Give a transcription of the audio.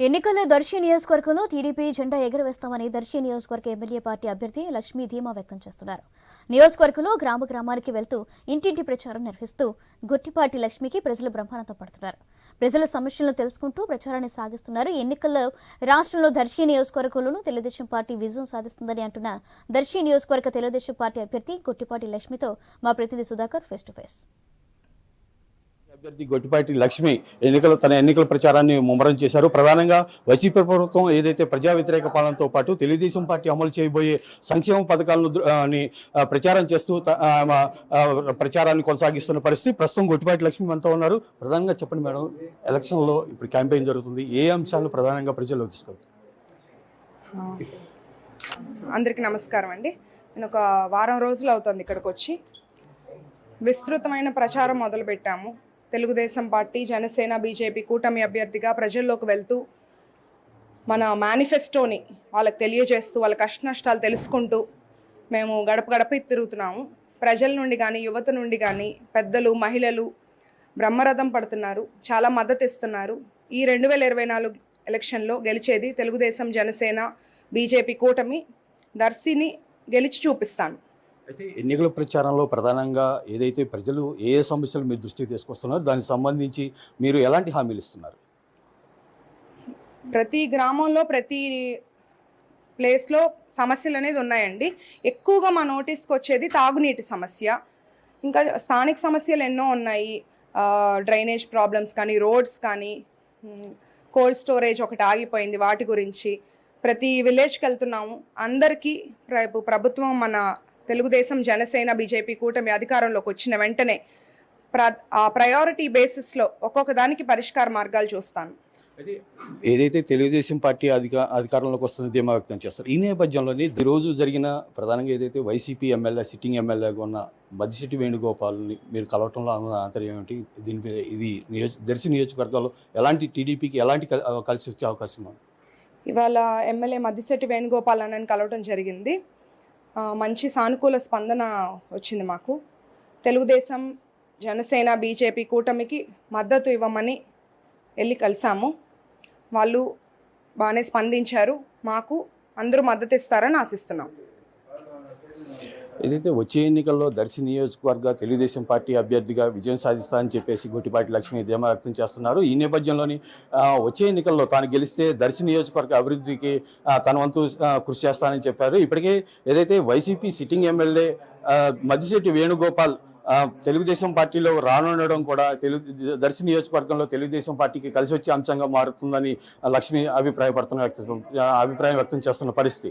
ఎన్నికల్లో దర్శి నియోజకవర్గంలో టీడీపీ జెండా ఎగురవేస్తామని దర్శి నియోజకవర్గ ఎమ్మెల్యే పార్టీ అభ్యర్థి లక్ష్మీ ధీమా వ్యక్తం చేస్తున్నారు. నియోజకవర్గంలో గ్రామ గ్రామానికి వెళ్తూ ఇంటింటి ప్రచారం నిర్వహిస్తూ గుట్టిపాటి లక్ష్మికి ప్రజలు బ్రహ్మానందం పడుతున్నారు. ప్రజల సమస్యలను తెలుసుకుంటూ ప్రచారాన్ని సాగిస్తున్నారు. ఎన్నికల్లో రాష్ట్రంలో దర్శి నియోజకవర్గంలోనూ తెలుగుదేశం పార్టీ విజయం సాధిస్తుందని అంటున్న దర్శి నియోజకవర్గ తెలుగుదేశం పార్టీ అభ్యర్థి గుట్టిపాటి లక్ష్మితో మా ప్రతినిధి సుధాకర్ ఫేస్ టు ఫేస్ అభ్యర్థి గొట్టిపాటి లక్ష్మి ఎన్నికల తన ఎన్నికల ప్రచారాన్ని ముమ్మరం చేశారు. ప్రధానంగా వైసీపీ ప్రభుత్వం ఏదైతే ప్రజా వ్యతిరేక పాలనతో పాటు తెలుగుదేశం పార్టీ అమలు చేయబోయే సంక్షేమ పథకాలను ప్రచారం చేస్తూ ప్రచారాన్ని కొనసాగిస్తున్న పరిస్థితి. ప్రస్తుతం గొట్టిపాటి లక్ష్మి మనతో ఉన్నారు. ప్రధానంగా చెప్పండి మేడం ఎలక్షన్లో ఇప్పుడు క్యాంపెయిన్ జరుగుతుంది. ఏ అంశాలు ప్రధానంగా ప్రజల్లోకి తీసుకెళ్తారు అందరికీ నమస్కారం అండి. నేను ఒక వారం రోజులు అవుతుంది ఇక్కడికి వచ్చి. విస్తృతమైన ప్రచారం మొదలుపెట్టాము. తెలుగుదేశం పార్టీ జనసేన బీజేపీ కూటమి అభ్యర్థిగా ప్రజల్లోకి వెళ్తూ మన మేనిఫెస్టోని వాళ్ళకి తెలియజేస్తూ వాళ్ళ కష్ట నష్టాలు తెలుసుకుంటూ మేము గడప గడప తిరుగుతున్నాము. ప్రజల నుండి కానీ యువత నుండి కానీ పెద్దలు మహిళలు బ్రహ్మరథం పడుతున్నారు. చాలా మద్దతు ఇస్తున్నారు. ఈ రెండు వేల ఇరవై నాలుగు ఎలక్షన్లో గెలిచేది తెలుగుదేశం జనసేన బీజేపీ కూటమి. దర్శిని గెలిచి చూపిస్తాను. అయితే ఎన్నికల ప్రచారంలో ప్రధానంగా ఏదైతే ప్రజలు ఏ ఏ సమస్యలు మీరు దృష్టికి తీసుకొస్తున్నారో దానికి సంబంధించి మీరు ఎలాంటి హామీలు ఇస్తున్నారు? ప్రతి గ్రామంలో ప్రతి ప్లేస్లో సమస్యలు అనేది ఉన్నాయండి. ఎక్కువగా మా నోటీస్కి వచ్చేది తాగునీటి సమస్య. ఇంకా స్థానిక సమస్యలు ఎన్నో ఉన్నాయి. డ్రైనేజ్ ప్రాబ్లమ్స్ కానీ రోడ్స్ కానీ కోల్డ్ స్టోరేజ్ ఒకటి ఆగిపోయింది వాటి గురించి. ప్రతి విలేజ్కి వెళ్తున్నాము. అందరికీ రేపు ప్రభుత్వం మన తెలుగుదేశం జనసేన బీజేపీ కూటమి అధికారంలోకి వచ్చిన వెంటనే ప్ర ఆ ప్రయారిటీ బేసిస్లో ఒక్కొక్క దానికి పరిష్కార మార్గాలు చూస్తాను. ఏదైతే తెలుగుదేశం పార్టీ అధిక అధికారంలోకి వస్తుంది ధీమా వ్యక్తం చేస్తారు. ఈ నేపథ్యంలోనే ఈ రోజు జరిగిన ప్రధానంగా ఏదైతే వైసీపీ ఎమ్మెల్యే సిట్టింగ్ ఎమ్మెల్యేగా ఉన్న మద్దిశెట్టి వేణుగోపాల్ని మీరు కలవటంలో ఉన్న ఆంతర్యం ఏమిటి? దీని మీద ఇది నియోజ దర్శి నియోజకవర్గాల్లో ఎలాంటి టీడీపీకి ఎలాంటి కల్- కలిసి వచ్చే అవకాశం ఇవాళ ఎమ్మెల్యే మద్దిశెట్టి వేణుగోపాల్ అన్నని కలవటం జరిగింది. మంచి సానుకూల స్పందన వచ్చింది మాకు. తెలుగుదేశం జనసేన బీజేపీ కూటమికి మద్దతు ఇవ్వమని వెళ్ళి కలిసాము. వాళ్ళు బాగానే స్పందించారు. మాకు అందరూ మద్దతు ఇస్తారని ఆశిస్తున్నాం. ఏదైతే వచ్చే ఎన్నికల్లో దర్శి నియోజకవర్గ తెలుగుదేశం పార్టీ అభ్యర్థిగా విజయం సాధిస్తానని చెప్పేసి గుట్టిపాటి లక్ష్మి ధీమా వ్యక్తం చేస్తున్నారు. ఈ నేపథ్యంలోని వచ్చే ఎన్నికల్లో తాను గెలిస్తే దర్శి నియోజకవర్గ అభివృద్ధికి తన వంతు కృషి చేస్తానని చెప్పారు. ఇప్పటికే ఏదైతే YCP sitting MLA Maddisetti Venugopal Telugu Desam పార్టీలో రానుండడం కూడా తెలుగు దర్శి నియోజకవర్గంలో తెలుగుదేశం పార్టీకి కలిసి వచ్చే అంశంగా మారుతుందని లక్ష్మి అభిప్రాయపడుతున్న వ్యక్తం అభిప్రాయం వ్యక్తం చేస్తున్న పరిస్థితి.